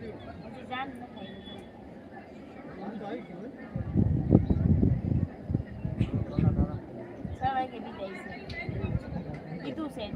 હજી જામ નથી છ વાગે બીજાય છે. કીધું છે.